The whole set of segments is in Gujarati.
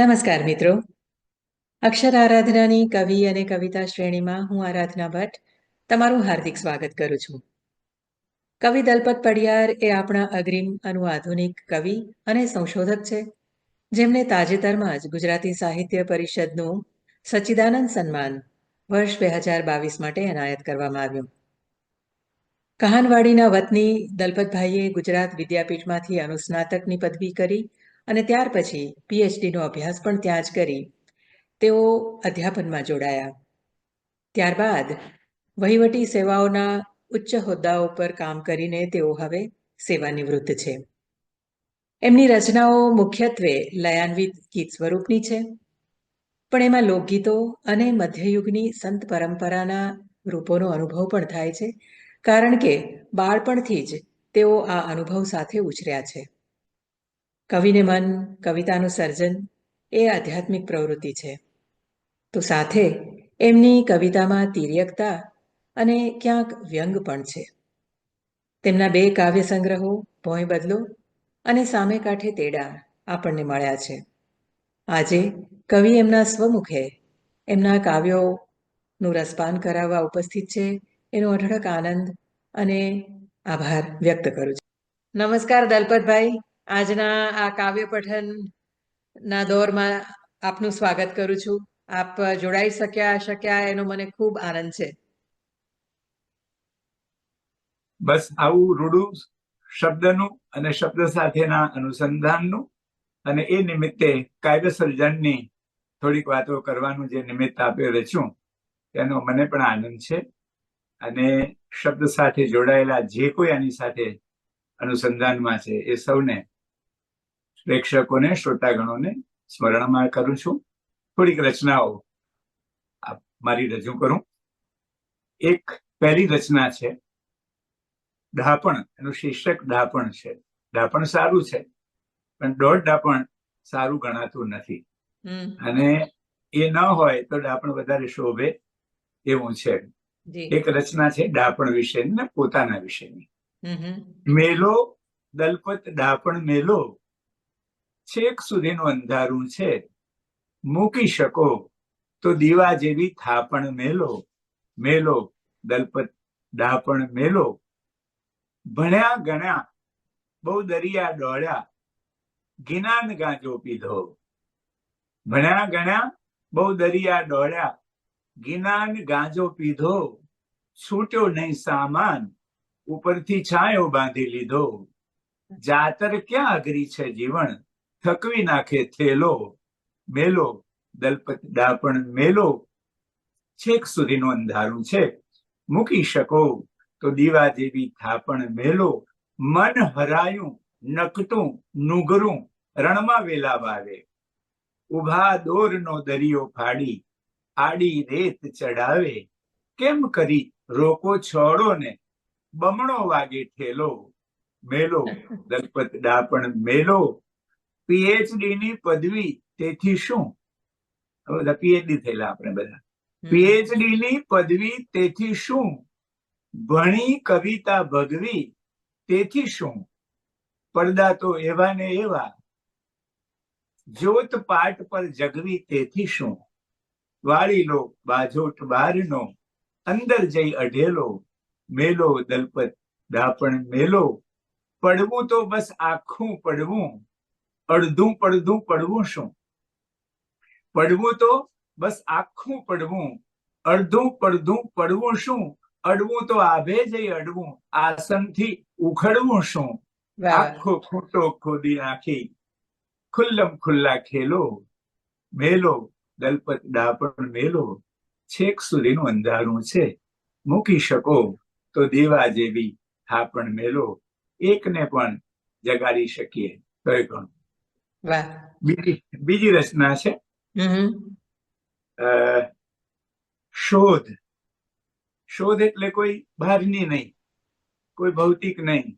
નમસ્કાર મિત્રો. અક્ષર આરાધનાની કવિ અને કવિતા શ્રેણીમાં હું આરાધના ભટ્ટ તમારું હાર્દિક સ્વાગત કરું છું. કવિ દલપત પડિયાર એ આપણા અગ્રીમ અનુ આધુનિક કવિ અને સંશોધક છે. જેમને તાજેતરમાં જ ગુજરાતી સાહિત્ય પરિષદનું સચ્ચિદાનંદ સન્માન વર્ષ બે હજાર બાવીસ માટે એનાયત કરવામાં આવ્યું. કહાનવાડીના વતની દલપતભાઈએ ગુજરાત વિદ્યાપીઠમાંથી અનુસ્નાતકની પદવી કરી અને ત્યાર પછી પીએચડીનો અભ્યાસ પણ ત્યાં જ કરી. તેઓ અધ્યાપનમાં જોડાયા. ત્યારબાદ વહીવટી સેવાઓના ઉચ્ચ હોદ્દાઓ પર કામ કરીને તેઓ હવે સેવાનિવૃત્ત છે. એમની રચનાઓ મુખ્યત્વે લયાન્વિત ગીત સ્વરૂપની છે. પણ એમાં લોકગીતો અને મધ્યયુગની સંત પરંપરાના રૂપોનો અનુભવ પણ થાય છે. કારણ કે બાળપણથી જ તેઓ આ અનુભવ સાથે ઉછર્યા છે. કવિને મન, કવિતાનું સર્જન, એ આધ્યાત્મિક પ્રવૃત્તિ છે. તો સાથે એમની કવિતામાં તિર્યકતા અને ક્યાંક વ્યંગ પણ છે. તેમના બે કાવ્ય સંગ્રહો, ભોંય બદલો અને સામે કાંઠે તેડા આપણને મળ્યા છે. આજે કવિ એમના સ્વમુખે એમના કાવ્યોનું રસપાન કરાવવા ઉપસ્થિત છે. એનો અઢળક આનંદ અને આભાર વ્યક્ત કરું છું. નમસ્કાર દલપતભાઈ. આજના આ કાવ્ય પઠન ના દોરમાં આપનું સ્વાગત કરું છું. આપ જોડાઈ શક્યા શક્યા એનો મને ખૂબ આનંદ છે. બસ આવું રૂડું શબ્દનું અને શબ્દ સાથેના અનુસંધાનનું અને એ નિમિત્તે કાવ્ય સર્જનની થોડીક વાતો કરવાનું જે નિમિત્ત આપ્યો રચ્યું, તેનો મને પણ આનંદ છે. અને શબ્દ સાથે જોડાયેલા જે કોઈ આની સાથે અનુસંધાનમાં છે એ સૌને પ્રેક્ષકોને શ્રોતાગણોને સ્મરણમાં કરું છું. થોડીક રચનાઓ મારી રજૂ કરું. એક પહેલી રચના છે. ડાપણ એનું શીર્ષક ડાપણ છે. ડાપણ સારું છે પણ દોઢ ડાપણ સારું ગણાતું નથી. અને એ ન હોય તો ડાપણ વધારે શોભે એવું છે. એક રચના છે ડાપણ વિશેની ને પોતાના વિશેની. મેલો દલપત ડાપણ મેલો છેક સુધીનું અંધારું છે. મૂકી શકો તો દીવા જેવી થાપણ મેલો મેલો, દલપત ડાપણ મેલો. ભણ્યા ગણ્યા, બહુ દરિયા દોડ્યા ગિનાન ગાંજો પીધો. ભણ્યા ગણ્યા, બહુ દરિયા દોડ્યા ગિનાન ગાંજો પીધો. છૂટ્યો નહીં સામાન, ઉપરથી છાંયો બાંધી લીધો. જાતર ક્યાં અઘરી છે જીવન? થકવી નાખે થેલો મેલો, દલપત દાપણ મેલો, છેક સુધીનું અંધારું છે મૂકી શકો તો દીવા જેવી થાપણ મેલો, મન હરાયું નકટું નુગરું, રણમાં વેલા વાવે. ઊભા દોરનો દરિયો ફાડી, આડી રેત ચડાવે. કેમ કરી રોકો છોડો ને બમણો વાગે ઠેલો, મેલો, દલપત, ડાપણ મેલો પીએચડી ની પદવી તેથી શું? બધા પીએચડી થયેલા આપણે બધા. પીએચડી ની પદવી તેથી શું? ભણી કવિતા ભગવી તેથી શું? પડદા તો એવા ને એવા. જોત પાટ પર જગવી તેથી શું? વાળી લો બાજોટ બારનો અંદર જઈ અઢેલો મેલો દલપત દાપણ મેલો. પડવું તો બસ આખું પડવું. અડધું પડધું પડવું શું? પડવું તો બસ આખું પડવું. અડધું પડધું પડવું શું? અડવું તો આભે જઈ અડવું. આસનથી ઉખડવું શું? આખો ખૂટો ખોદી નાખી. ખુલ્લમ ખુલ્લા ખેલો. મેલો. દલપત ડાપણ મેલો. છેક સુધીનું અંધારું છે. મૂકી શકો તો દેવા જેવી થાપણ મેલો. એકને પણ જગાડી શકીએ. તો એ ઘણું બીજી બીજી રચના છે. શોધ. શોધ એટલે કોઈ બહારની નહીં કોઈ ભૌતિક નહીં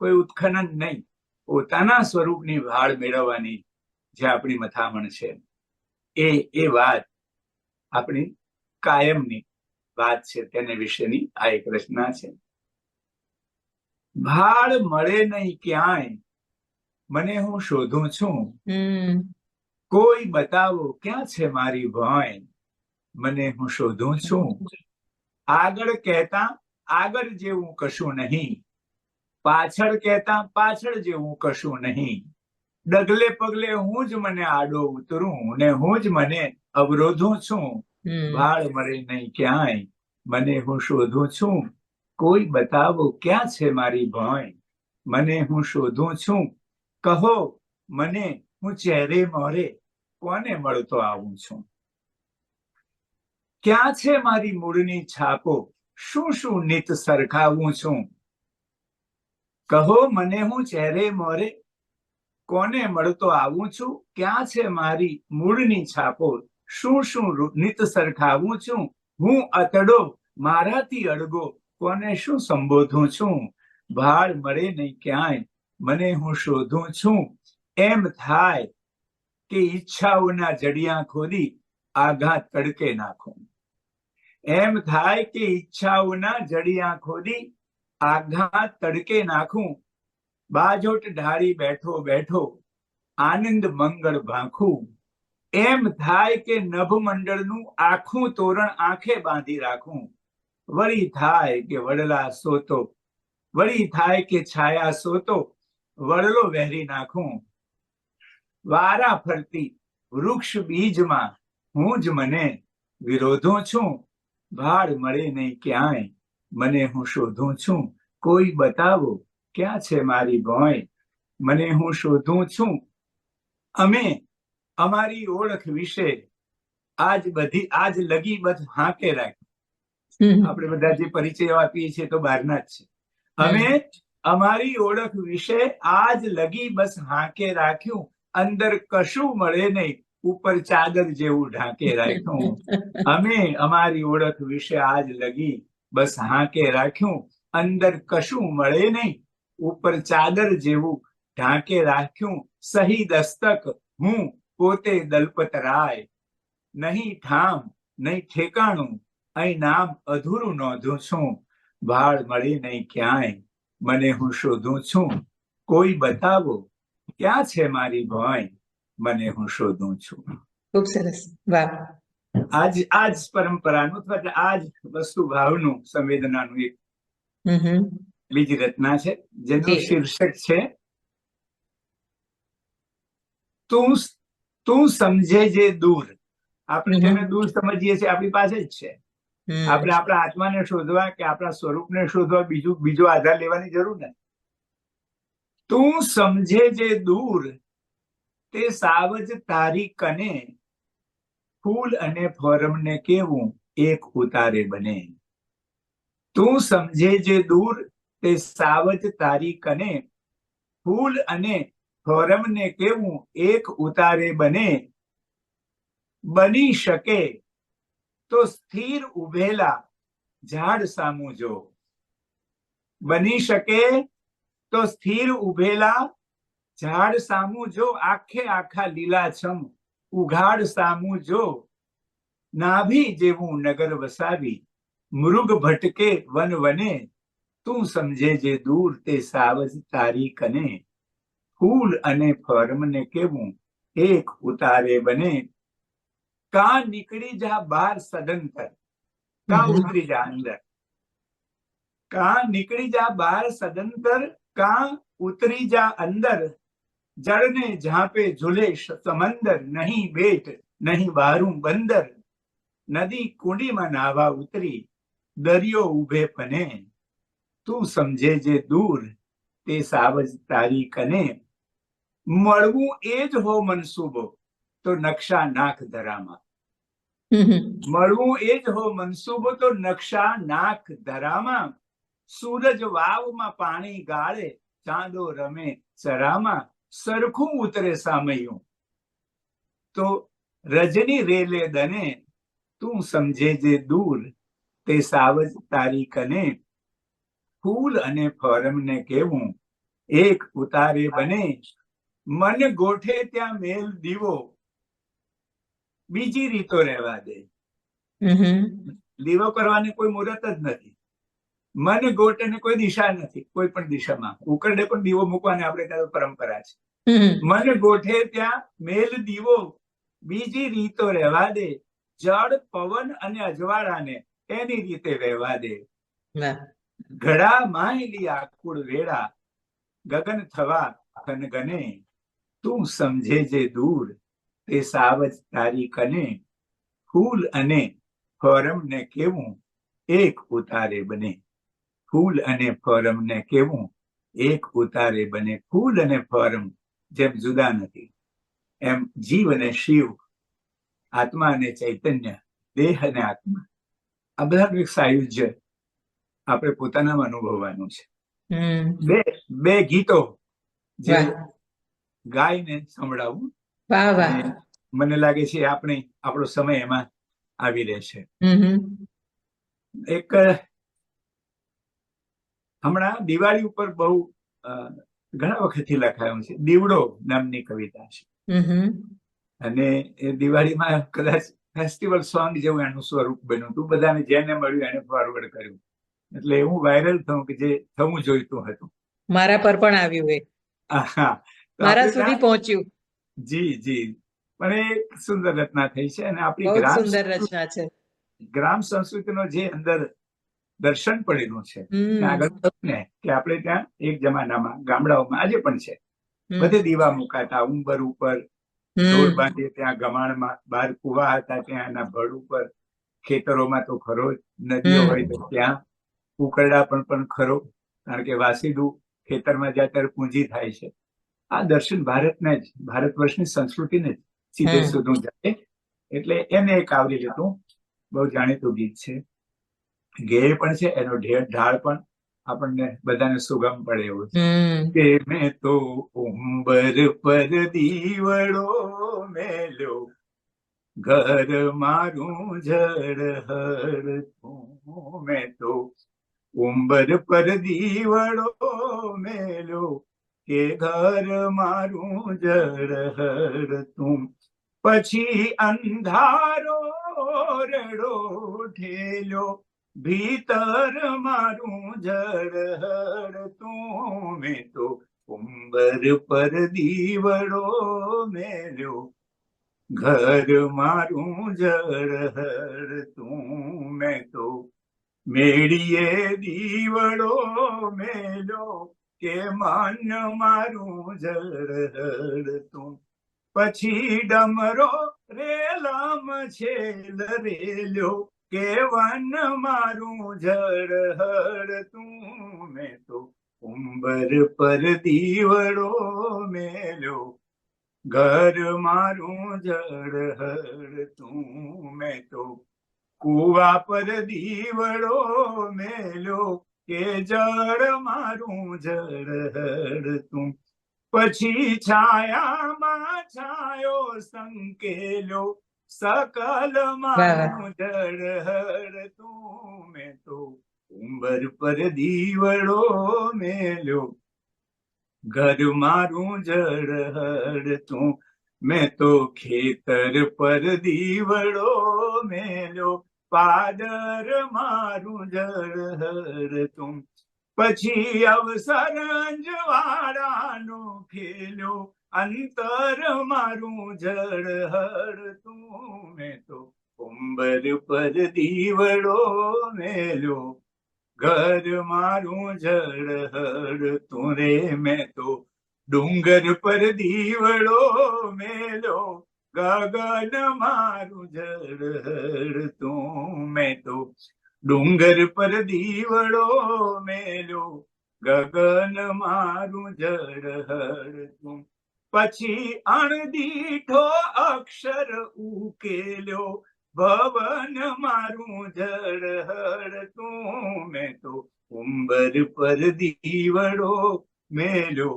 કોઈ ઉત્ખનન નહીં. પોતાના સ્વરૂપની ભાળ મેળવવાની જે આપણી મથામણ છે. એ એ વાત આપણી કાયમની વાત છે તેને વિશેની આ એક રચના છે. ભાળ મળે નહીં ક્યાંય મને હું શોધું છું. કોઈ બતાવો ક્યાં છે મારી ભય મને હું શોધું છું. આગળ કહેતા આગળ જેવું કશું નહીં. પાછળ કહેતા પાછળ જેવું કશું નહીં. ડગલે પગલે હું જ મને આડો ઉતરું ને હું જ મને અવરોધું છું. વાળ મરે નહીં ક્યાંય. મને હું શોધું છું. કોઈ બતાવો ક્યાં છે મારી ભય મને હું શોધું છું. કહો, મને, હું ચહેરે મોરે કોને મળતો આવું છું? ક્યાં છે મારી મૂળની છાપો? શું શું નિત સરખાવું છું? કહો, મને, હું ચહેરે મોરે કોને મળતો આવું છું? ક્યાં છે મારી મૂળની છાપો? શું શું નિત સરખાવું છું? હું અતડો, મારાથી અડગો કોને શું સંબોધું છું? ભાળ મળે નહીં ક્યાંય મને હું શોધું છું, એમ થાય કે ઈચ્છાઓના જડિયા ખોદી આઘાત તડકે નાખું. એમ થાય કે ઈચ્છાઓના જડિયા ખોદી આઘાત તડકે નાખું. બાજોટ ઢાળી બેઠો બેઠો આનંદ મંગળ ભાખું. એમ થાય કે નભ મંડળનું આખું તોરણ આંખે બાંધી રાખું. વળી થાય કે વડલા સોતો, વળી થાય કે છાયા સોતો વડલો વહેરી નાખું. વારા ફરતી વૃક્ષ બીજમાં હું જ મને વિરોધું છું. ભાડ મળે નહીં ક્યાંય મને હું શોધું છું. કોઈ બતાવો ક્યાં છે મારી ભોય? મને હું શોધું છું. અમે અમારી ઓળખ વિશે આજ બધી આજ લગી બધ હાંકે રાખી. આપણે બધા જે પરિચય આપીએ છીએ તો બહારના જ છે. અમે અમારી ઓળખ વિશે આજ લગી બસ હાંકે રાખ્યું. અંદર કશું મળે નહીં. ઉપર ચાદર જેવું ઢાંકે રાખ્યું. અમે અમારી ઓળખ વિશે આજ લગી બસ હાંકે રાખ્યું. અંદર કશું મળે નહીં. ઉપર ચાદર જેવું ઢાંકે રાખ્યું. સહી દસ્તક હું પોતે દલપત રાય. નહીં ઠામ, નહીં ઠેકાણું. અહીં નામ અધૂરું નોંધું છું. ભાળ મળી નહીં ક્યાંય. મને હું શોધું છું. કોઈ બતાવો ક્યાં છે મારી ભોય? મને હું શોધું છું. ખૂબ સરસ. વાહ. આજ આજ પરંપરાનું અથવા આજ વસ્તુ ભાવનું સંવેદનાનું એક. બીજી રચના છે જેનું શીર્ષક છે તું તું સમજે જે દૂર. આપણે જેને દૂર સમજીએ છીએ આપણી પાસે જ છે. આપણે આપણા આત્માને શોધવા કે આપણા સ્વરૂપને શોધવા બીજું, બીજો આધાર લેવાની જરૂર નથી. તું સમજે જે દૂર, તે સાવજ તારી કને, ફૂલ અને ફોરમને કેવું એક ઉતારે બને. તું સમજે જે દૂર, તે સાવજ તારી કને, ફૂલ અને ફોરમને કેવું એક ઉતારે બને. બની શકે તો સ્થિર ઉભેલા ઝાડ સામું જો. બની શકે તો સ્થિર ઉભેલા ઝાડ સામું જો, આખે આખા લીલાછમ ઉઘાડ સામું જો. નાભી જેવું નગર વસાવી, મૃગ ભટકે વન વને. તું સમજે જે દૂર તે સાવજ તારી કને. ફૂલ અને ફરમને કેવું, એક ઉતારે બને. કા નીકળી જા બાર સદંતર કા હમ. ઉતરી જા અંદર? કા નીકળી જા બાર સદંતર કા ઉતરી જા અંદર? જળને ઝાંપે ઝૂલે સમંદર નહીં બેટ નહીં બારું બંદર. નદી કુંડીમાં નાવા ઉતરી દરિયો ઉભે પને તું સમજે જે દૂર તે સાવજ તારી કને. મળવું એ જ હો મનસૂબો. તો નકશા નાક ધરામાં. મળવું એ જ હો મનસુબો તો નકશા નાક ધરામાં. સૂરજ વાવમાં પાણી ગાળે ચાંદો રમે ચરામાં સરખું ઉતરે સામયું. તો રજની રેલે દને તું સમજે જે દૂર તે સાવજ તારી કને. ફૂલ અને ફોરમને કેવું એક ઉતારે બને. મન ગોઠે ત્યાં મેલ દીવો બીજી રીતો રહેવા દે. દીવો કરવાની કોઈ મુહૂર્ત જ નથી. મન ગોટે કોઈ દિશા નથી કોઈ પણ દિશામાં. ઉકરડે પણ દીવો મૂકવાની આપણે ત્યાં પરંપરા છે. મન ગોઠે ત્યાં મેલ દીવો. બીજી રીતો રહેવા દે. જળ પવન અને અજવાળાને એની રીતે રહેવા દે. ઘડા માયલી આકુળ વેળા. ગગન થવા ગને તું સમજે જે દૂર. તે સાવજ તારી કને ફૂલ અને ફોરમ ને કેવું એક ઉતારે બને. ફૂલ અને ફોરમ ને કેવું એક ઉતારે બને. ફૂલ અને ફોરમ જેમ જુદા નથી એમ જીવ અને શિવ આત્મા અને ચૈતન્ય દેહ અને આત્મા. આ બધા સાયુજ્ય આપણે પોતાનામાં અનુભવવાનું છે. બે બે ગીતો જે ગાઈને સંભળાવું. વાહ વાહ. મને લાગે છે આપણે આપણો સમય એમાં આવી રહેશે. એક હમણાં દિવાળી ઉપર બહુ ઘણા વખતથી લખાયું છે. દીવડો નામની કવિતા છે. અને એ દિવાળીમાં કદાચ ફેસ્ટિવલ સોંગ જેવું એનું સ્વરૂપ બન્યું હતું. બધાને જેને મળ્યું એને ફોરવર્ડ કર્યું. એટલે હું વાયરલ થયું કે જે થવું જોઈતું હતું. મારા પર પણ આવ્યું એ. મારા સુધી પહોંચ્યું. જી જી. પણ એ એક સુંદર રચના થઈ છે અને આપણી ગ્રામ સુંદર રચના છે. ગ્રામ સંસ્કૃતિનો જે અંદર દર્શન પડેલું છે આગળ ને કે આપણે ત્યાં એક જમાનામાં ગામડાઓમાં આજે પણ છે. બધે દીવા મુકાતા ઉંબર ઉપર ઢોર બાંધે ત્યાં ગમાણમાં બહાર કુવા હતા ત્યાં એના ભડ ઉપર. ખેતરોમાં તો ખરો નદીઓ હોય તો ત્યાં. ઉકરડા પણ પણ ખરો. કારણ કે વાસીદું ખેતરમાં જ્યાં ત્યારે પૂંજી થાય છે. આ દર્શન ભારતને જ ભારત વર્ષની સંસ્કૃતિને જ સીધે સુધું જાય. એટલે એને એક આવરી લેતું બહુ જાણીતું ગીત છે. ગેય પણ છે એનો ઢેર ઢાળ પણ આપણને બધાને સુગમ પડે એવું છે. કે મેં તો ઉંબર પર દીવડો મેલ્યો ઘર મારું જળ હર મેં તો ઉંબર પર દીવડો મેલ્યો કે ઘર મારું જળ તું પછી અંધારો રડો ઠેલો ભીતર મારું જળ તું મેં તો ઉંબર પર દીવડો મેલ્યો. ઘર મારું જળ તું મેં તો મેળીએ દીવડો મેલ્યો. કે માન મારું જળ તું પછી ડમરો રેલામ છેલ રેલ્યો કે વન મારું જળ તું મેં તો ઉંબર પર દીવડો મેલ્યો. ઘર મારું જળ તું મેં તો કુવા પર દીવડો મેલ્યો. કે જળ મારું જળ તું. પછી છાયામાં છાયો સંકેલો સકલ મારું જળ તું મેં તો ઉંબર પર દીવડો મેલ્યો. ઘર મારું જળ તું મેં તો ખેતર પર દીવડો મેલ્યો. પાદર મારું જળ તું. પછી અવસર અંજવાળાનો ખેલ્યો, અંતર મારું જળ તું મેં તો કુંભર પર દીવડો મેલ્યો, ઘર મારું જળ તું રે મેં તો ડુંગર પર દીવડો મેલ્યો ગગન મારું જળ તું મેં તો ડુંગર પર દીવડો મેલ્યો ગગન મારું જળ તું. પછી અણદીઠો અક્ષર ઉકેલ્યો ભવન મારું જળ તું મેં તો ઉંબર પર દીવડો મેલ્યો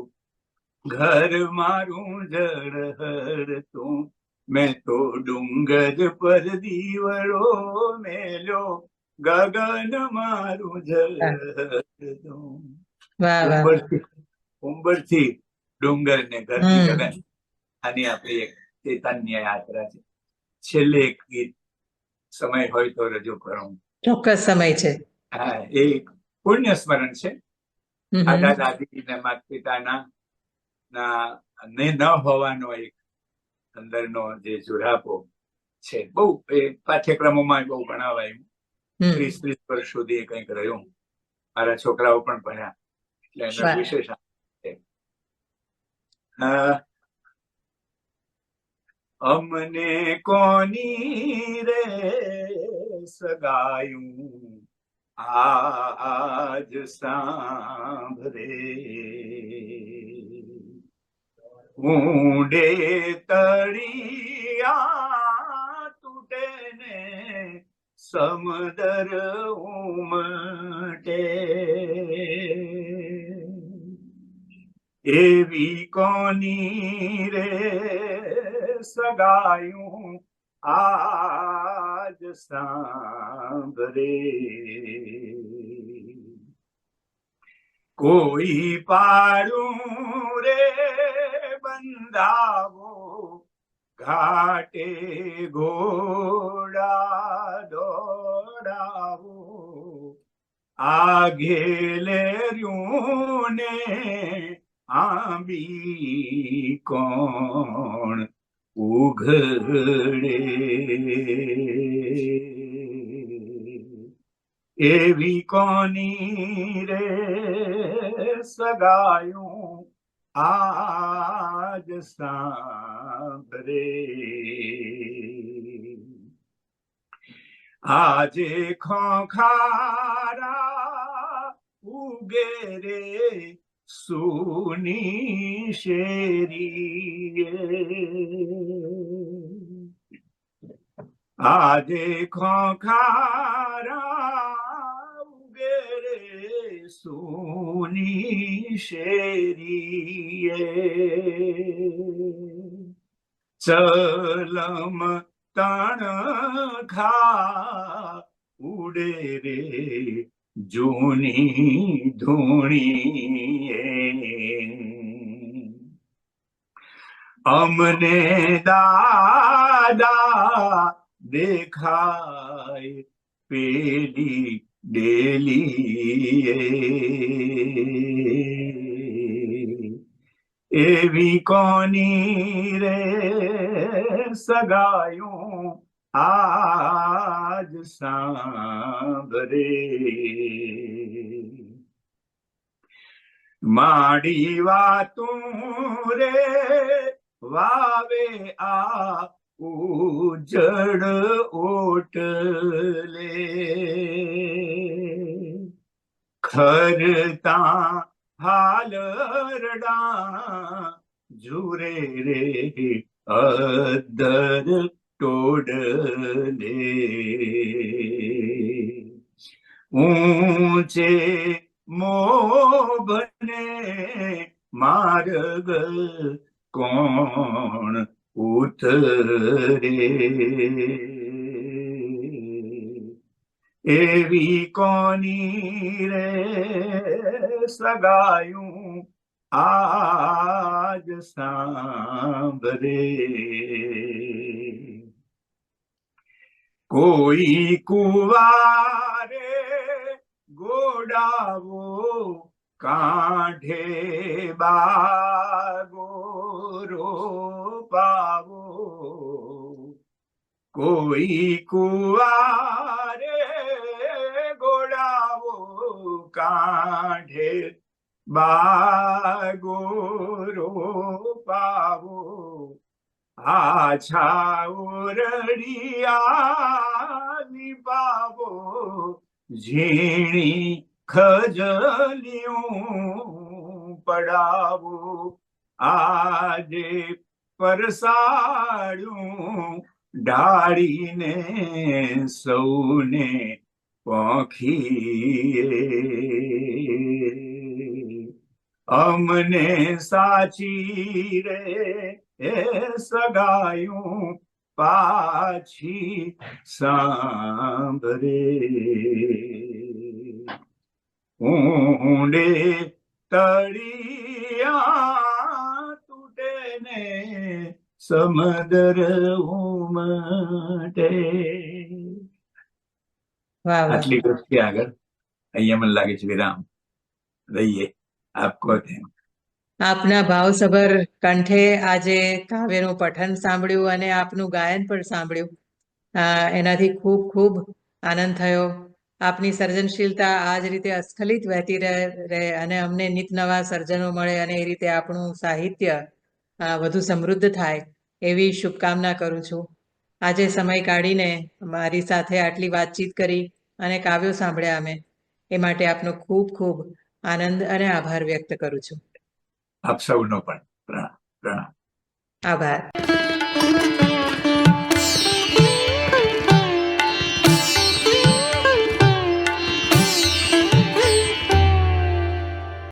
ઘર મારું જળ તું. મેં તો ડુંગર પર દીવડો મેલો ગગન મારું ઉંબરથી ડુંગર ને ઘરથી ગગન આની આપણી એક ચેતન્ય યાત્રા છે. છેલ્લે એક ગીત સમય હોય તો રજૂ કરું. ચોક્કસ સમય છે. હા એ એક પુણ્ય સ્મરણ છે. દાદા દાદી ને માતા પિતાના ના ને ન હોવાનો એક અંદરનો જે જોડાપો છે. બહુ એ પાઠ્યક્રમોમાં બહુ ભણાવાયું ત્રીસ ત્રીસ વર્ષ સુધી એ કંઈક રહ્યું. મારા છોકરાઓ પણ ભણ્યા. એટલે એનો વિશેષ અમને કોની રે સગાયું? આજ સાંભરે ઊંડે તળિયા તૂટે ને સમદર ઉમટે. એવી કોની રે સગાયું આજ સાંભરે. કોઈ પાડું રે બંધાવો ઘાટે ઘોડા દોડાવો આગે લેર્યું ને આંબી કોણ ઉઘડે? એવી કોની રે સગાયું આજ સાંભરે. આજે ખોખારા ઉગે રે સુની શેરી આજે ખોખારા સુની શેરીએ ચલમ તણ ખા ઉડે રે જૂની ધૂણીએ અમને દાદા દેખાય પેલી ડેલી એવી કોની રે સગાયું આજ સાંભરે? માડી વાતું રે વાવે આ ઉજડ ઓટલે ખરતા હાલરડા ઝુરે રે અદર ટોડલે ઊંચે મોબને માર્ગ કોણ ઉતરે. એવી કોની રે સગાયું? આજ સાંભરે કોઈ કુવારે ગોડાવો કાંઠે બાગો રોપાવો કોઈ કુવારે ગોળાવો કાંઠે બાગોરો પાવો આછા ઓરડિયા નિભાવો ઝીણી ખજલિયું પડાવો આજે પરસાડું ડાળીને સૌને પોખીએ. અમને સાચી રે એ સગાયું પાછી સાંભરે ઊંડે તળિયા ને સમદર ઉમટે. આટલી વસ્તી આગળ. અહીંયા મને લાગે છે વિરામ. રહીએ. આપકો તેમ આપના ભાવસભર કંઠે આજે કાવ્યનું પઠન સાંભળ્યું અને આપનું ગાયન પણ સાંભળ્યું. એનાથી ખૂબ ખૂબ આનંદ થયો. આપની સર્જનશીલતા આ જ રીતે અસ્ખલિત વહેતી રહે અને અમને નિત નવા સર્જનો મળે અને એ રીતે આપણું સાહિત્ય વધુ સમૃદ્ધ થાય એવી શુભકામના કરું છું. આજે સમય કાઢીને મારી સાથે આટલી વાતચીત કરી અને કાવ્યો સાંભળ્યા અમે. એ માટે આપનો ખૂબ ખૂબ આનંદ અને આભાર વ્યક્ત કરું છું. આપ સૌનો પણ આભાર.